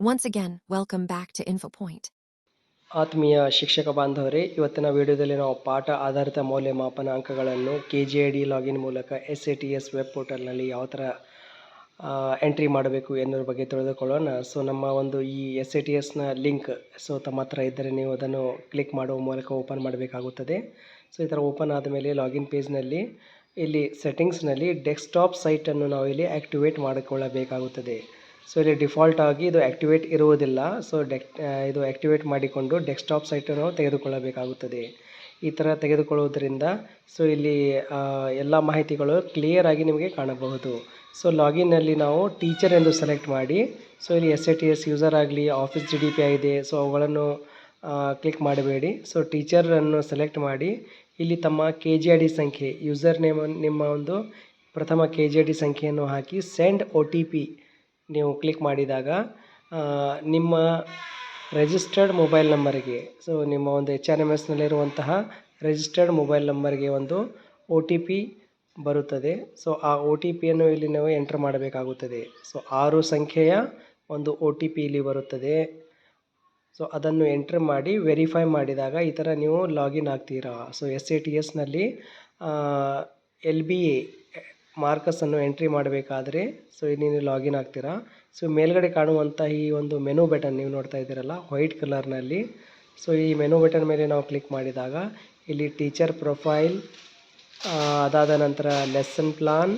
Once again, welcome back to InfoPoint. ಆತ್ಮೀಯ ಶಿಕ್ಷಕ ಬಾಂಧವರೇ ಇವತ್ತಿನ ವಿಡಿಯೋದಲ್ಲಿ ನಾವು ಪಾಠ ಆಧಾರಿತ ಮೌಲ್ಯಮಾಪನ ಅಂಕಗಳನ್ನು K G I D login ಮೂಲಕ S A T S web ಪೋರ್ಟಲ್ನಲ್ಲಿ ಯಾವ ಥರ ಎಂಟ್ರಿ ಮಾಡಬೇಕು ಎನ್ನುವ ಬಗ್ಗೆ ತಿಳಿದುಕೊಳ್ಳೋಣ. ಸೊ ನಮ್ಮ ಒಂದು ಈ ಎಸ್ ಎ ಟಿ ಎಸ್ನ ಲಿಂಕ್ ಸೊ ತಮ್ಮ ಹತ್ರ ಇದ್ದರೆ ನೀವು ಅದನ್ನು ಕ್ಲಿಕ್ ಮಾಡುವ ಮೂಲಕ ಓಪನ್ ಮಾಡಬೇಕಾಗುತ್ತದೆ. ಸೊ ಈ ಥರ ಓಪನ್ ಆದಮೇಲೆ ಲಾಗಿನ್ ಪೇಜ್ನಲ್ಲಿ ಇಲ್ಲಿ ಸೆಟ್ಟಿಂಗ್ಸ್ನಲ್ಲಿ ಡೆಸ್ಕ್ಟಾಪ್ ಸೈಟನ್ನು ನಾವು ಇಲ್ಲಿ ಆ್ಯಕ್ಟಿವೇಟ್ ಮಾಡಿಕೊಳ್ಳಬೇಕಾಗುತ್ತದೆ. ಸೊ ಇಲ್ಲಿ ಡಿಫಾಲ್ಟ್ ಆಗಿ ಇದು ಆ್ಯಕ್ಟಿವೇಟ್ ಇರುವುದಿಲ್ಲ. ಸೊ ಡೆಕ್ ಇದು ಆ್ಯಕ್ಟಿವೇಟ್ ಮಾಡಿಕೊಂಡು ಡೆಸ್ಕ್ಟಾಪ್ ಸೈಟನ್ನು ತೆಗೆದುಕೊಳ್ಳಬೇಕಾಗುತ್ತದೆ. ಈ ಥರ ತೆಗೆದುಕೊಳ್ಳುವುದರಿಂದ ಸೊ ಇಲ್ಲಿ ಎಲ್ಲ ಮಾಹಿತಿಗಳು ಕ್ಲಿಯರ್ ಆಗಿ ನಿಮಗೆ ಕಾಣಬಹುದು. ಸೊ ಲಾಗಿನ್ನಲ್ಲಿ ನಾವು ಟೀಚರ್ ಎಂದು ಸೆಲೆಕ್ಟ್ ಮಾಡಿ ಸೊ ಇಲ್ಲಿ S A T S user ಆಗಲಿ ಆಫೀಸ್ ಜಿ ಡಿ ಪಿ ಆಗಿದೆ ಸೊ ಅವುಗಳನ್ನು ಕ್ಲಿಕ್ ಮಾಡಬೇಡಿ. ಸೊ ಟೀಚರನ್ನು ಸೆಲೆಕ್ಟ್ ಮಾಡಿ, ಇಲ್ಲಿ ತಮ್ಮ ಕೆ ಜಿ ಐ ಡಿ ಸಂಖ್ಯೆ ಯೂಸರ್ ನೇಮ್, ನಿಮ್ಮ ಒಂದು ಪ್ರಥಮ ಕೆ ಜಿ ಐ ಡಿ ಸಂಖ್ಯೆಯನ್ನು ಹಾಕಿ ಸೆಂಡ್ ಒ ಟಿ ಪಿ ನೀವು ಕ್ಲಿಕ್ ಮಾಡಿದಾಗ ನಿಮ್ಮ ರಿಜಿಸ್ಟರ್ಡ್ ಮೊಬೈಲ್ ನಂಬರಿಗೆ ಸೊ ನಿಮ್ಮ ಒಂದು ಎಚ್ ಆರ್ ಎಂ ಎಸ್ನಲ್ಲಿರುವಂತಹ ರಿಜಿಸ್ಟರ್ಡ್ ಮೊಬೈಲ್ ನಂಬರ್ಗೆ ಒಂದು ಒ ಟಿ ಪಿ ಬರುತ್ತದೆ. ಸೊ ಆ ಒ ಟಿ ಪಿಯನ್ನು ಇಲ್ಲಿ ನಾವು ಎಂಟ್ರ್ ಮಾಡಬೇಕಾಗುತ್ತದೆ. ಸೊ ಆರು ಸಂಖ್ಯೆಯ ಒಂದು ಒ ಟಿ ಪಿ ಇಲ್ಲಿ ಬರುತ್ತದೆ. ಸೊ ಅದನ್ನು ಎಂಟ್ರ್ ಮಾಡಿ ವೆರಿಫೈ ಮಾಡಿದಾಗ ಈ ಥರ ನೀವು ಲಾಗಿನ್ ಆಗ್ತೀರಾ? ಸೊ ಎಸ್ ಎ ಟಿ ಎಸ್ನಲ್ಲಿ ಎಲ್ ಬಿ ಎ ಮಾರ್ಕಸನ್ನು ಎಂಟ್ರಿ ಮಾಡಬೇಕಾದ್ರೆ ಸೊ ಇಲ್ಲಿ ನೀವು ಲಾಗಿನ್ ಆಗ್ತೀರಾ? ಸೊ ಮೇಲ್ಗಡೆ ಕಾಣುವಂಥ ಈ ಒಂದು ಮೆನು ಬಟನ್ ನೀವು ನೋಡ್ತಾ ಇದ್ದೀರಲ್ಲ ವೈಟ್ ಕಲರ್ನಲ್ಲಿ ಸೊ ಈ ಮೆನು ಬಟನ್ ಮೇಲೆ ನಾವು ಕ್ಲಿಕ್ ಮಾಡಿದಾಗ, ಇಲ್ಲಿ ಟೀಚರ್ ಪ್ರೊಫೈಲ್ ಅದಾದ ನಂತರ ಲೆಸನ್ ಪ್ಲಾನ್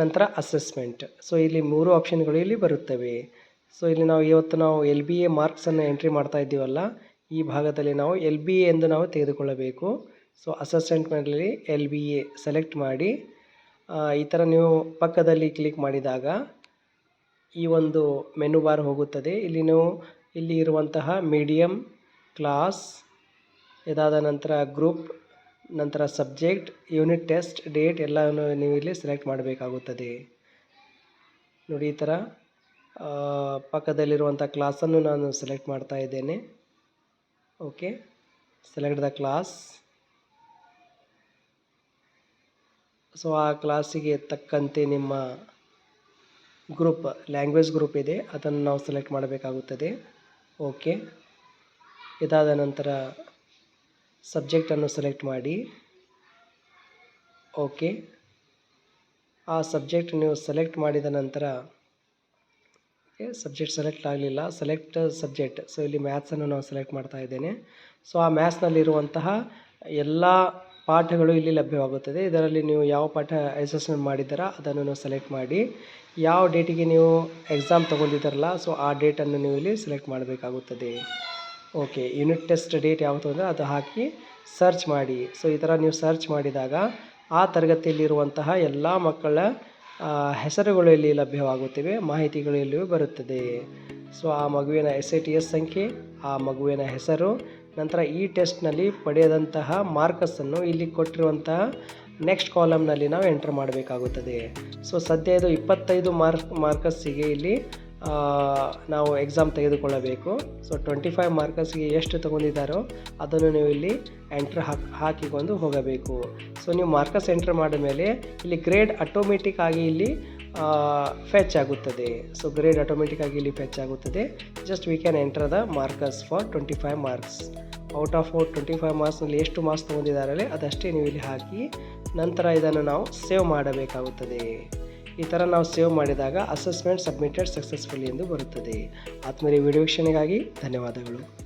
ನಂತರ ಅಸೆಸ್ಮೆಂಟ್ ಸೊ ಇಲ್ಲಿ ಮೂರು ಆಪ್ಷನ್ಗಳು ಇಲ್ಲಿ ಬರುತ್ತವೆ. ಸೊ ಇಲ್ಲಿ ನಾವು ಇವತ್ತು ನಾವು ಎಲ್ ಬಿ ಎ ಮಾರ್ಕ್ಸನ್ನು ಎಂಟ್ರಿ ಮಾಡ್ತಾ ಇದ್ದೀವಲ್ಲ, ಈ ಭಾಗದಲ್ಲಿ ನಾವು ಎಲ್ ಬಿ ಎ ಎಂದು ನಾವು ತೆಗೆದುಕೊಳ್ಳಬೇಕು. ಸೊ ಅಸೆಸ್ಮೆಂಟ್ನಲ್ಲಿ ಎಲ್ ಬಿ ಎ ಸೆಲೆಕ್ಟ್ ಮಾಡಿ ಈ ಥರ ನೀವು ಪಕ್ಕದಲ್ಲಿ ಕ್ಲಿಕ್ ಮಾಡಿದಾಗ ಈ ಒಂದು ಮೆನು ಬಾರ್ ಹೋಗುತ್ತದೆ. ಇಲ್ಲಿ ನೀವು ಇಲ್ಲಿ ಇರುವಂತಹ ಮೀಡಿಯಮ್ ಕ್ಲಾಸ್ ಇದಾದ ನಂತರ ಗ್ರೂಪ್ ನಂತರ ಸಬ್ಜೆಕ್ಟ್ ಯೂನಿಟ್ ಟೆಸ್ಟ್ ಡೇಟ್ ಎಲ್ಲವನ್ನು ನೀವು ಇಲ್ಲಿ ಸೆಲೆಕ್ಟ್ ಮಾಡಬೇಕಾಗುತ್ತದೆ. ನೋಡಿ ಈ ಥರ ಪಕ್ಕದಲ್ಲಿರುವಂಥ ಕ್ಲಾಸನ್ನು ನಾನು ಸೆಲೆಕ್ಟ್ ಮಾಡ್ತಾ ಇದ್ದೇನೆ. Okay select the class so ಆ ಕ್ಲಾಸಿಗೆ ತಕ್ಕಂತೆ ನಿಮ್ಮ ಗ್ರೂಪ್ ಲ್ಯಾಂಗ್ವೇಜ್ ಗ್ರೂಪ್ ಇದೆ. ಅದನ್ನು ನಾವು ಸೆಲೆಕ್ಟ್ ಮಾಡಬೇಕಾಗುತ್ತದೆ. ಓಕೆ ಇದಾದ ನಂತರ ಸಬ್ಜೆಕ್ಟನ್ನು ಸೆಲೆಕ್ಟ್ ಮಾಡಿ. ಓಕೆ ಆ ಸಬ್ಜೆಕ್ಟ್ ನೀವು ಸೆಲೆಕ್ಟ್ ಮಾಡಿದ ನಂತರ ಸಬ್ಜೆಕ್ಟ್ ಸೆಲೆಕ್ಟ್ ಆಗಲಿಲ್ಲ. ಸೆಲೆಕ್ಟ್ ಸಬ್ಜೆಕ್ಟ್ ಸೊ ಇಲ್ಲಿ ಮ್ಯಾಥ್ಸನ್ನು ನಾವು ಸೆಲೆಕ್ಟ್ ಮಾಡ್ತಾ ಇದ್ದೇನೆ. ಸೊ ಆ ಮ್ಯಾಥ್ಸ್ನಲ್ಲಿರುವಂತಹ ಎಲ್ಲ ಪಾಠಗಳು ಇಲ್ಲಿ ಲಭ್ಯವಾಗುತ್ತದೆ. ಇದರಲ್ಲಿ ನೀವು ಯಾವ ಪಾಠ ಅಸೆಸ್ಮೆಂಟ್ ಮಾಡಿದ್ದೀರ, ಅದನ್ನು ನೀವು ಸೆಲೆಕ್ಟ್ ಮಾಡಿ. ಯಾವ ಡೇಟಿಗೆ ನೀವು ಎಕ್ಸಾಮ್ ತೊಗೊಂಡಿದ್ದೀರಲ್ಲ ಸೊ ಆ ಡೇಟನ್ನು ನೀವು ಇಲ್ಲಿ ಸೆಲೆಕ್ಟ್ ಮಾಡಬೇಕಾಗುತ್ತದೆ. ಓಕೆ ಯೂನಿಟ್ ಟೆಸ್ಟ್ ಡೇಟ್ ಯಾವುದು ಅಂದರೆ ಅದು ಹಾಕಿ ಸರ್ಚ್ ಮಾಡಿ. ಸೊ ಈ ಥರ ನೀವು ಸರ್ಚ್ ಮಾಡಿದಾಗ ಆ ತರಗತಿಯಲ್ಲಿರುವಂತಹ ಎಲ್ಲ ಮಕ್ಕಳ ಹೆಸರುಗಳು ಇಲ್ಲಿ ಲಭ್ಯವಾಗುತ್ತಿವೆ, ಮಾಹಿತಿಗಳು ಇಲ್ಲಿ ಬರುತ್ತದೆ. ಸೊ ಆ ಮಗುವಿನ ಎಸ್ ಎಸ್ ಸಂಖ್ಯೆ, ಆ ಮಗುವಿನ ಹೆಸರು ನಂತರ ಈ ಟೆಸ್ಟ್ನಲ್ಲಿ ಪಡೆಯದಂತಹ ಮಾರ್ಕಸನ್ನು ಇಲ್ಲಿ ಕೊಟ್ಟಿರುವಂತಹ ನೆಕ್ಸ್ಟ್ ಕಾಲಮ್ನಲ್ಲಿ ನಾವು ಎಂಟರ್ ಮಾಡಬೇಕಾಗುತ್ತದೆ. ಸೊ ಸದ್ಯ ಇದು ಇಪ್ಪತ್ತೈದು ಮಾರ್ಕ್ ಮಾರ್ಕಸ್ಸಿಗೆ ಇಲ್ಲಿ ನಾವು ಎಕ್ಸಾಮ್ ತೆಗೆದುಕೊಳ್ಳಬೇಕು. ಸೊ ಟ್ವೆಂಟಿ ಫೈವ್ ಮಾರ್ಕಸ್ಗೆ ಎಷ್ಟು ತೊಗೊಂಡಿದ್ದಾರೋ ಅದನ್ನು ನೀವು ಇಲ್ಲಿ ಎಂಟ್ರ್ ಹಾಕಿ, ಹಾಕಿಕೊಂಡು ಹೋಗಬೇಕು. ಸೊ ನೀವು ಮಾರ್ಕಸ್ ಎಂಟ್ರ್ ಮಾಡಿದ ಮೇಲೆ ಇಲ್ಲಿ ಗ್ರೇಡ್ ಆಟೋಮೆಟಿಕ್ ಆಗಿ ಇಲ್ಲಿ ಫೆಚ್ ಆಗುತ್ತದೆ. ಸೊ ಗ್ರೇಡ್ ಆಟೋಮೆಟಿಕ್ ಆಗಿ ಇಲ್ಲಿ ಫೆಚ್ ಆಗುತ್ತದೆ. Just we can enter the marks for twenty five marks out of twenty five ಮಾರ್ಕ್ಸ್ನಲ್ಲಿ ಎಷ್ಟು ಮಾರ್ಕ್ಸ್ ತೊಗೊಂಡಿದ್ದಾರಲ್ಲ ಅದಷ್ಟೇ ನೀವು ಇಲ್ಲಿ ಹಾಕಿ ನಂತರ ಇದನ್ನು ನಾವು ಸೇವ್ ಮಾಡಬೇಕಾಗುತ್ತದೆ. ಈ ಥರ ನಾವು ಸೇವ್ ಮಾಡಿದಾಗ ಅಸೆಸ್ಮೆಂಟ್ ಸಬ್ಮಿಟೆಡ್ ಸಕ್ಸಸ್ಫುಲಿ ಎಂದು ಬರುತ್ತದೆ. ಆತ್ಮೀಯ ವಿಡಿಯೋ ವೀಕ್ಷಣೆಗಾಗಿ ಧನ್ಯವಾದಗಳು.